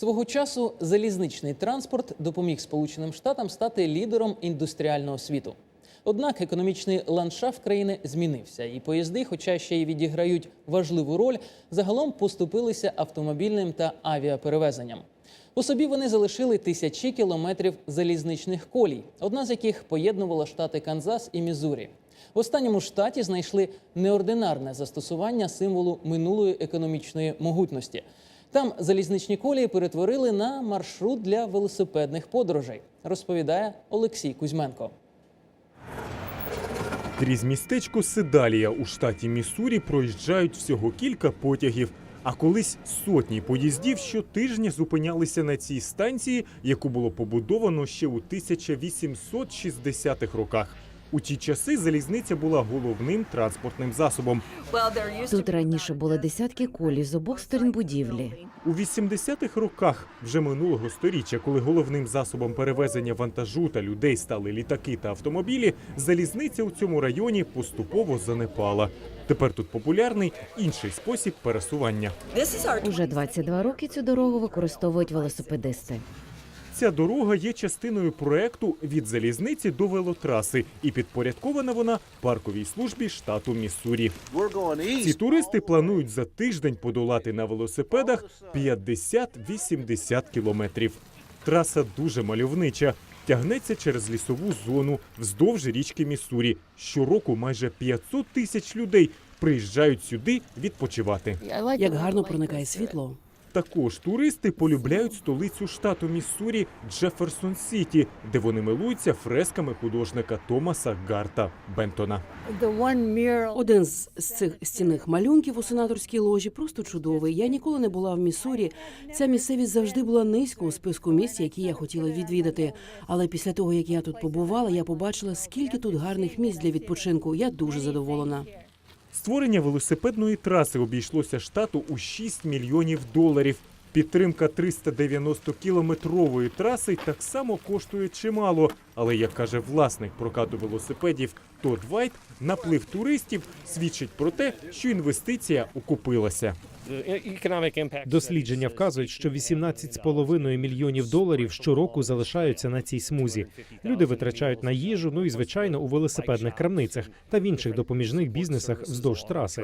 Свого часу залізничний транспорт допоміг Сполученим Штатам стати лідером індустріального світу. Однак економічний ландшафт країни змінився, і поїзди, хоча ще й відіграють важливу роль, загалом поступилися автомобільним та авіаперевезенням. У собі вони залишили тисячі кілометрів залізничних колій, одна з яких поєднувала штати Канзас і Мізурі. В останньому штаті знайшли неординарне застосування символу минулої економічної могутності. Там залізничні колії перетворили на маршрут для велосипедних подорожей, розповідає Олексій Кузьменко. Крізь містечко Седалія у штаті Міссурі проїжджають всього кілька потягів. А колись сотні поїздів щотижня зупинялися на цій станції, яку було побудовано ще у 1860-х роках. У ті часи залізниця була головним транспортним засобом. Тут раніше були десятки колій з обох сторін будівлі. У 80-х роках вже минулого сторіччя, коли головним засобом перевезення вантажу та людей стали літаки та автомобілі, залізниця у цьому районі поступово занепала. Тепер тут популярний інший спосіб пересування. Уже 22 роки цю дорогу використовують велосипедисти. Ця дорога є частиною проекту від залізниці до велотраси, і підпорядкована вона парковій службі штату Міссурі. Ці туристи планують за тиждень подолати на велосипедах 50-80 кілометрів. Траса дуже мальовнича. Тягнеться через лісову зону вздовж річки Міссурі. Щороку майже 500 тисяч людей приїжджають сюди відпочивати. Як гарно проникає світло. Також туристи полюбляють столицю штату Міссурі Джеферсон Сіті, де вони милуються фресками художника Томаса Гарта Бентона. Один з з цих стінних малюнків у сенаторській ложі просто чудовий. Я ніколи не була в Міссурі. Ця місцевість завжди була низько у списку місць, які я хотіла відвідати. Але після того, як я тут побувала, я побачила, скільки тут гарних місць для відпочинку. Я дуже задоволена. Створення велосипедної траси обійшлося штату у 6 мільйонів доларів. Підтримка 390-кілометрової траси так само коштує чимало. Але як каже власник прокату велосипедів Тодд Вайт, наплив туристів свідчить про те, що інвестиція окупилася. Дослідження вказують, що 18,5 мільйонів доларів щороку залишаються на цій смузі. Люди витрачають на їжу, ну і звичайно у велосипедних крамницях та в інших допоміжних бізнесах вздовж траси.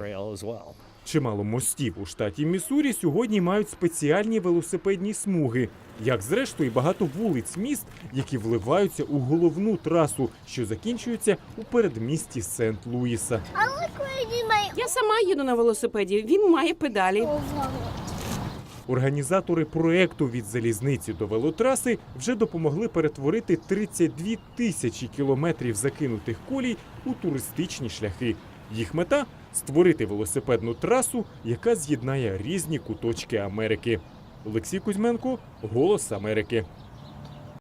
Чимало мостів у штаті Міссурі сьогодні мають спеціальні велосипедні смуги, як зрештою і багато вулиць міст, які вливаються у головну трасу, що закінчується у передмісті Сент-Луїса. Я сама їду на велосипеді. Він має педалі. Організатори проекту від залізниці до велотраси вже допомогли перетворити 32 тисячі кілометрів закинутих колій у туристичні шляхи. Їх мета створити велосипедну трасу, яка з'єднає різні куточки Америки. Олексій Кузьменко, Голос Америки.